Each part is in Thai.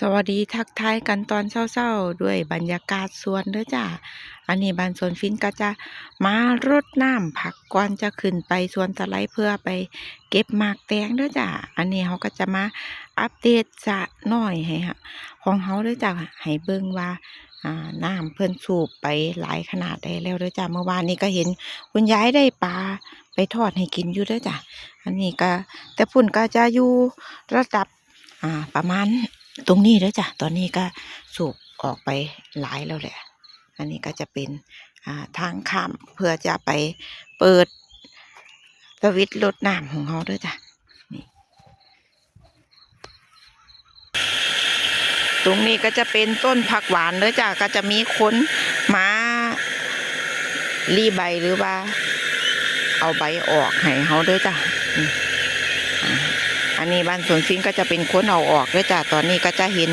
สวัสดีทักทายกันตอนเช้าๆ ด้วยบรรยากาศสวนเด้อจ้าอันนี้บานสวนฟินก็จะมารดน้ำผักก่อนจะขึ้นไปสวนตะไลเพื่อไปเก็บหมากแตงเด้อจ้าอันนี้เขาก็จะมาอัปเดตสระน้อยให้ฮะของเขาเด้อจ้าให้เบิ่งว่าอ่าน้ำเพิ่นสูบไปหลายขนาดใดแล้วเด้อจ้าเมื่อวานนี้ก็เห็นคุณยายได้ปลาไปทอดให้กินอยู่เด้อจ้าอันนี้ก็แต่พุ่นก็จะอยู่ระดับอ่าประมาณ ตรงนี้เด้อจ้ะ ตอนนี้ก็สูบออกไปหลายแล้วแหละ อันนี้ก็จะเป็นทางข้ามเพื่อจะไปเปิดสวิตช์รดน้ำของเขาด้วยจ้ะตรงนี้ก็จะเป็นต้นผักหวานเด้อจ้ะ ก็จะมีคนมารีใบหรือว่า เอาใบออกให้เขาด้อจ้ะ อันนี้บ้านสวนฟินก็จะเป็นค้นเอาออกด้วยจ้ะตอนนี้ก็จะเห็น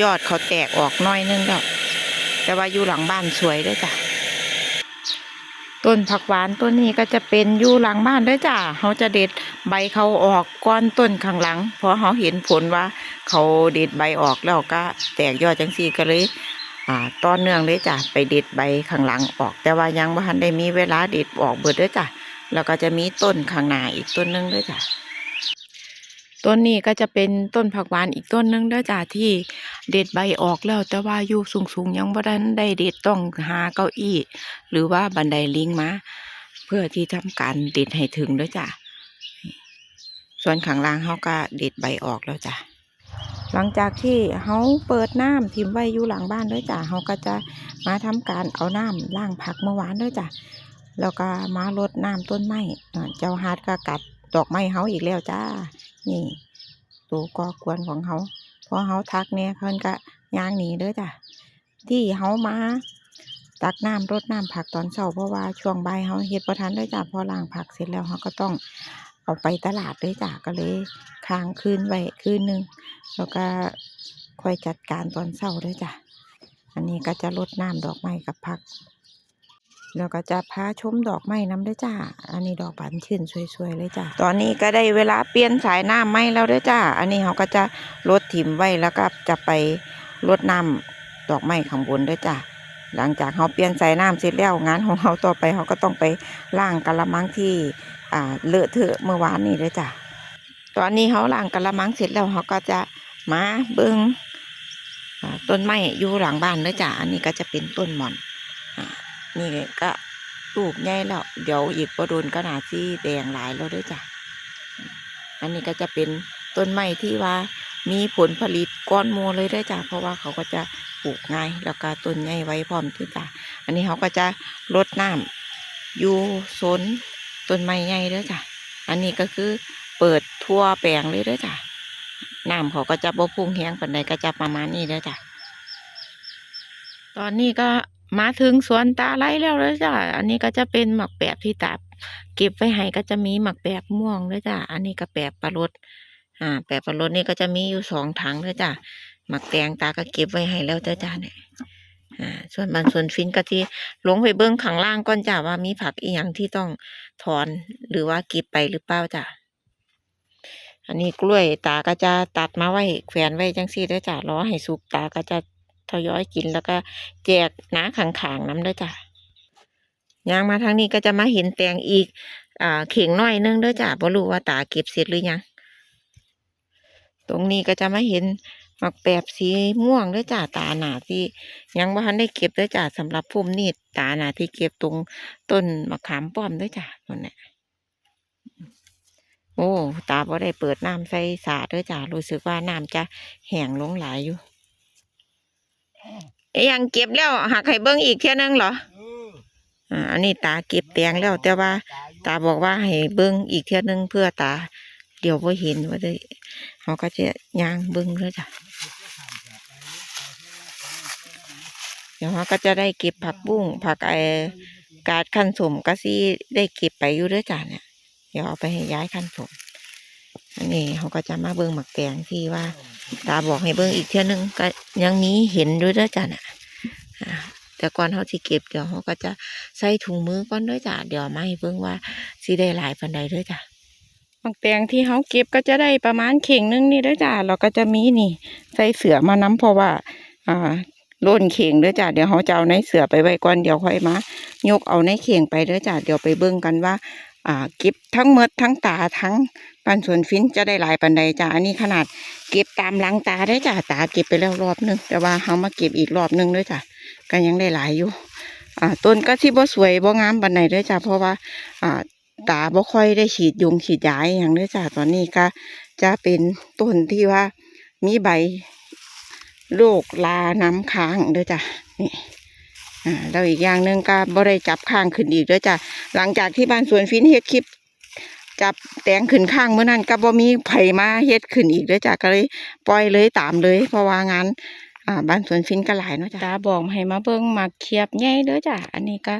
ยอดเขาแตกออกน้อยนึงแล้วแต่ว่าอยู่หลังบ้านสวยด้วยจ้ะต้นผักหวานต้นนี้ก็จะเป็นอยู่หลังบ้านด้วยจ้ะเขาจะเด็ดใบเขาออกก้อนต้นข้างหลัง เพราะเขาเห็นผลว่าเขาเด็ดใบออกแล้วก็แตกยอดจังซี่ก็เลยต้นเนื่องเลยจ้ะไปเด็ดใบข้างหลังออก แต่ว่ายังไม่ทันได้มีเวลาเด็ดออกเบิดด้วยจ้ะแล้วก็จะมีต้นข้างหน้าอีกต้นนึงด้วยจ้ะ ต้นนี้ก็จะเป็นต้นผักหวานอีกต้นหนึงเด้อจ้าที่เด็ดใบออกแล้ว แต่ว่าอยู่สูงๆยังบ่ทันได้เด็ดต้องหาเก้าอี้ หรือว่าบันไดลิงมาเพื่อที่ทำการเด็ดให้ถึงเด้อจ้าส่วนข้างล่างเขาก็เด็ดใบออกแล้วจ้ะหลังจากที่เขาเปิดน้ำทิมไว้อยู่หลังบ้านด้อจ้าเขาก็จะมาทำการเอาน้ำล้างผักเมื่อวานด้อจ้ะแล้วก็มารดน้ำต้นไม้เจ้าฮาร์ดก็กัด ดอกไม้เขาอีกแล้วจ้า นี่ตัวก่อกวนของเขาพอเขาทักเนี่ยเพิ่นก็ย่างหนีเด้อจ้ะ ที่เขามาตักน้ำรดน้ำผักตอนเช้าเพราะว่าช่วงบ่ายเขาเฮ็ดประทันเด้อจ้ะพอล้างผักเสร็จแล้วเขาก็ต้องเอาไปตลาดเด้อจ้ะก็เลยค้างคืนไว้คืนหนึงแล้วก็ค่อยจัดการตอนเช้าเด้อจ้ะ อันนี้ก็จะรดน้ำดอกไม้กับผัก แล้วก็จะพาชมดอกไม้น้ำด้วยจ้า อันนี้ดอกบานชื่นสวยๆเลยจ้า ตอนนี้ก็ได้เวลาเปลี่ยนสายน้ำไม้แล้วด้วยจ้า อันนี้เขาก็จะลดถิ่มไว้แล้วก็จะไปลดน้ำดอกไม้ข้างบนด้วยจ้า หลังจากเขาเปลี่ยนสายน้ำเสร็จแล้วงานของเขาต่อไปเขาก็ต้องไปล้างกะละมังที่อ่าเลอะเทอะเมื่อวานนี้ด้วยจ้า ตอนนี้เขาล้างกะละมังเสร็จแล้วเขาก็จะมาเบิ้งอ่าต้นไม้อยู่หลังบ้านด้วยจ้า อันนี้ก็จะเป็นต้นหม่อน นี่ก็ปลูกใหญ่แล้ว เดี๋ยวอีกประดุนก็นาที่แดงหลายแล้วด้วยจ้ะ อันนี้ก็จะเป็นต้นไม้ที่ว่ามีผลผลิตก้อนโมเลยได้อจ้ะ เพราะว่าเขาก็จะปลูกง่ายแล้วก็ต้นใหญ่ไว้พร้อมที่จ้ะ อันนี้เขาก็จะรดน้ำอยู่โซนต้นไม้ใหญ่ด้อจ้ะ อันนี้ก็คือเปิดทั่วแปลงเลยด้อจ้ะ น้ำเขาก็จะบ่พุ่งแห้งปานใดก็จะประมาณนี้ด้อจ้ะ ตอนนี้ก็ มาถึงสวนตาไร้แล้วเลยจ้ะ อันนี้ก็จะเป็นหมักแปบที่ตาเก็บไว้ให้ก็จะมีหมักแปบม่วงเลยจ้ะ อันนี้ก็แปบปลารดอ่า แปบปลารดนี่ก็จะมีอยู่สองถังเลยจ้ะ หมักแตงตาก็เก็บไว้ให้แล้วจ้ะเนี่ยอ่า ส่วนบานส่วนฟินก็ที่ลงไปเบิ้งข้างล่างก่อนจ้ะว่ามีผักอีหยังที่ต้องถอนหรือว่าเก็บไปหรือเปล่าจ้ะ อันนี้กล้วยตาก็จะตัดมาไว้แขวนไว้จังซี่เด้จ้ะรอให้สุกตาก็จะ ทยอยกินแล้วก็แจกน้าขางๆน้ำด้อจ้ะยางมาทางนี้ก็จะมาเห็นแตงอีก อ่าเข่งน้อยนึงด้อจ้ะบ่รู้ว่าตาเก็บเสร็จหรือยัง ตรงนี้ก็จะมาเห็นหมักแปบสีม่วงด้อจ้ะตาหนาที่ยังบ่ทันได้เก็บด้อจ้ะสำหรับพุ่มนี่ตาหนาที่เก็บตรงต้นมะขามป้อมด้อจ้ะนั่นแหละโอ้ ตาบ่ได้เปิดน้ำใส่สาด้อจ้ารู้สึกว่าน้ำจะแห้งลงหลายอยู่ ยังเก็บแล้วหักให้เบิ้งอีกเท่นึงเหรออันนี้ตาเก็บแตงแล้ว แต่ว่า ตาบอกว่าให้เบิ้งอีกเท่นึงเพื่อตา เดี๋ยวบ่เห็นว่าได้เขาก็จะย่างเบิ้งเลยจ้ะเดี๋ยวเขาก็จะได้เก็บผักบุ้งผักไอกาดขั้นสมก็สิได้เก็บไปอยู่ด้วยจ้ะเนี่ยเดี๋ยวเอาไปให้ย้ายขั้นสม อันนี้เขาก็จะมาเบิ่งหมักแตงที่ว่า ตาบอกให้เบิ่งอีกเท่านึงก็ยังมีเห็นด้วยด้อจ้ะน่ะแต่ก่อนเขาสิเก็บเดี๋ยวเขาก็จะใส่ถุงมือก่อนด้วยจ้ะเดี๋ยวมาให้เบิ่งว่าสิได้หลายปันใดด้วยจ้ะบักแตงที่เขาเก็บก็จะได้ประมาณเข่งนึงนี่ด้อจ้าเราก็จะมีนี่ ใส่เสือมาน้ำเพราะว่า อ่าล่นเข่งด้อจ้าเดี๋ยวเขาจะเอาในเสือไปไว้ก่อนเดี๋ยวค่อยมายกเอาในเข่งไปด้อจ้าเดี๋ยวไปเบิ่งกันว่า อ่า เก็บทั้งเมดทั้งตาทั้ง ปันส่วนฟินจะได้หลายปันใดจ้าอันนี้ขนาดเก็บตามหลังตาได้จ้าตาเก็บไปแล้วรอบนึง แต่ว่าเขามาเก็บอีกรอบนึงเด้อจ้าก็ยังได้หลายอยู่ อ่าต้นก็ที่บ่สวยบ่งามปันใดด้อจ้าเพราะว่า อ่าตาบ่ค่อยได้ฉีดยุงฉีดยาอย่างเด้จ้าตอนนี้ก็จะเป็นต้นที่ว่ามีใบโรคลาน้ำค้างด้อจ้านี่อ่าแล้วอีกอย่างหนึ่งก็บ่ได้จับข้างขึ้นอีกด้วยจ้ะหลังจากที่บ้านสวนฟินเฮ็ดคลิป จับแตงขึ้นข้างเมื่อนั้นก็บ่มีไผมาเฮ็ดขึ้นอีกเด้วยจ้ะก็เลยปล่อยเลยตามเลย เพราะว่างานอ่าบ้านสวนฟินก็หลายเนาะจ้ะตาบอกให้มาเบิ่งมักเขียบใหญ่เด้อจ้ะอันนี้ก็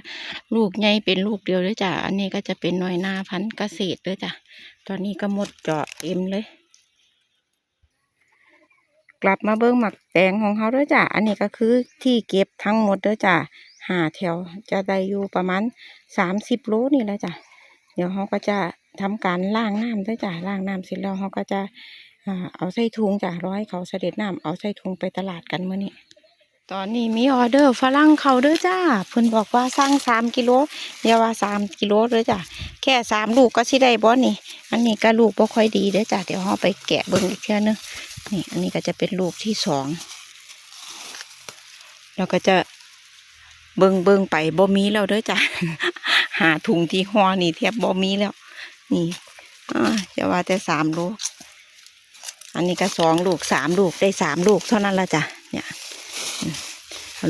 ลูกใหญ่เป็นลูกเดียวเด้อจ้ะอันนี้ก็จะเป็นหน่อยนาพันธุ์เกษตรเด้อจ้ะตอนนี้ก็หมดเจาะเต็มเลย กลับมาเบิ่งหมักแตงของเขาเด้อจ้ะอันนี้ก็คือที่เก็บทั้งหมดเด้อจ้ะหาแถวจะได้อยู่ประมาณสามสิบโลนี่แหละจ้ะ เดี๋ยวเขาก็จะทำการล้างน้ำด้อจ้ะล้างน้ำเสร็จแล้วเขาก็จะเอาใส่ถุงจ้ะร้อยเขาเสด็จน้ำเอาใส่ถุงไปตลาดกันเมื้อนี้ตอนนี้มีออเดอร์ฝรั่งเขาเด้อจ้าเพิ่นบอกว่าสั่งสามกิโลเยวว่าสามกิโลเด้อจ้ะแค่สามลูกก็สิได้บ่นี่ อันนี้ก็ลูกบ่ค่อยดีเด้อจ้ะเดี๋ยวเราไปแกะเบิ่งอีกเทื่อนึงนี่ อันนี้ก็จะเป็นลูกที่สองแล้วก็จะเบิงเบิงไปบ่มีแล้วเด้อจ้ะ หาถุงที่ห่อนี่แทบบ่มีแล้ว นี่จะว่าแต่สามลูก อันนี้ก็สองลูกสามลูกได้สามลูกเท่านั้นละจ้ะเนี่ย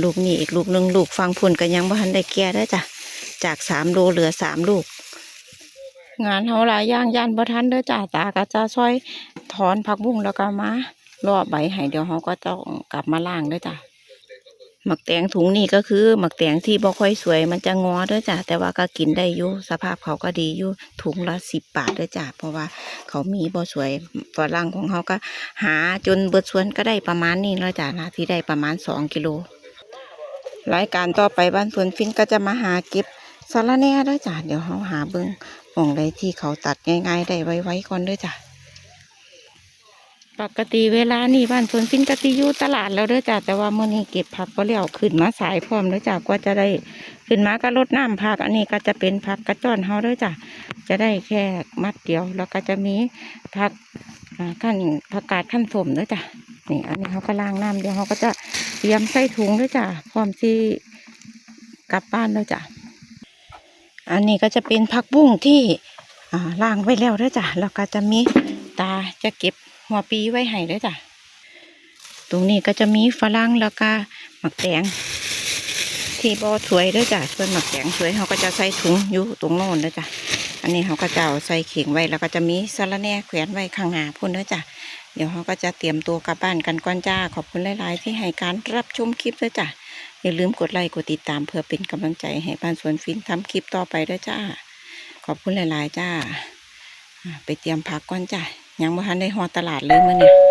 ลูกนี่อีกลูกหนึ่งลูกฟังพุ่นก็ยังบ่ทันได้แก่เด้จ้ะจากสามโลเหลือสามลูก งานเฮาหลายย่างย่านบ่ทันเด้อจ้าตาก็จะซอยถอนผักบุ้งแล้วก็มารอใบให้เดี๋ยวเฮาก็ต้องกลับมาล้างเด้อจ้ะ หมักแตงถุงนี่ก็คือหมักแตงที่บ่ค่อยสวยมันจะงอด้อจ้ะแต่ว่าก็กินได้อยู่สภาพเขาก็ดีอยู่ถุงละสิบบาทด้อจ้ะเพราะว่าเขามีบ่สวยฝรั่งของเขาก็ หาจนเบิดส่วนก็ได้ประมาณนี้แล้วจ้ะนะที่ได้ประมาณสองกิโลรายการต่อไปบ้านสวนฟินก็จะมาหาเก็บสาระแน่ด้อจ้ะเดี๋ยวเฮาหาเบิ่งหมองใดที่เขาตัดง่าย ๆ ได้ไว้ๆก่อนด้วยจ้ะ ปกติเวลานี่บ้านสวนฟินกติอยู่ตลาดแล้วเด้อจ้ะแต่ว่าเมื่อนี้เก็บผักก็เลี้ยวขึ้นมาสายพร้อมเด้อจ้ะกว่าจะได้ขึ้นมาก็ลดน้ำผักอันนี้ก็จะเป็นผักกระจอนเฮาเด้อจ้ะจะได้แค่มัดเดียวแล้วก็จะมีผักอ่าขั้นผักกาดขั้นสมเด้อจ้ะนี่อันนี้เขาก็ล้างน้ำเดี๋ยวเขาก็จะเตรียมใส่ถุงเด้อจ้ะพร้อมที่กลับบ้านเด้อจ้ะอันนี้ก็จะเป็นผักบุ้งที่อ่าล้างไว้แล้วเด้อจ้ะแล้วก็จะมีตาจะเก็บ หัวปีไว้ให้เด้อจ้ะ ตรงนี้ก็จะมีฝรั่งแล้วก็หมักแตงที่บ่สวยเด้อจ้ะส่วนหมักแตงสวยเขาก็จะใส่ถุงอยู่ตรงโน้นเด้อจ้ะ อันนี้เขาก็จะเอาใส่เข่งไว้แล้วก็จะมีสะระแน่แขวนไว้ข้างหน้าพุ่นเด้อจ้ะ เดี๋ยวเขาก็จะเตรียมตัวกลับบ้านกันก่อนจ้า ขอบคุณหลาย ๆ ที่ให้การรับชมคลิปเด้อจ้ะ อย่าลืมกดไลค์กดติดตามเพื่อเป็นกำลังใจให้บ้านสวนฟินทำคลิปต่อไปด้วยจ้า ขอบคุณหลาย ๆ จ้า ไปเตรียมผักก่อนจ้า ยังไม่ทันได้หอดตลาดเลยมื่อนี้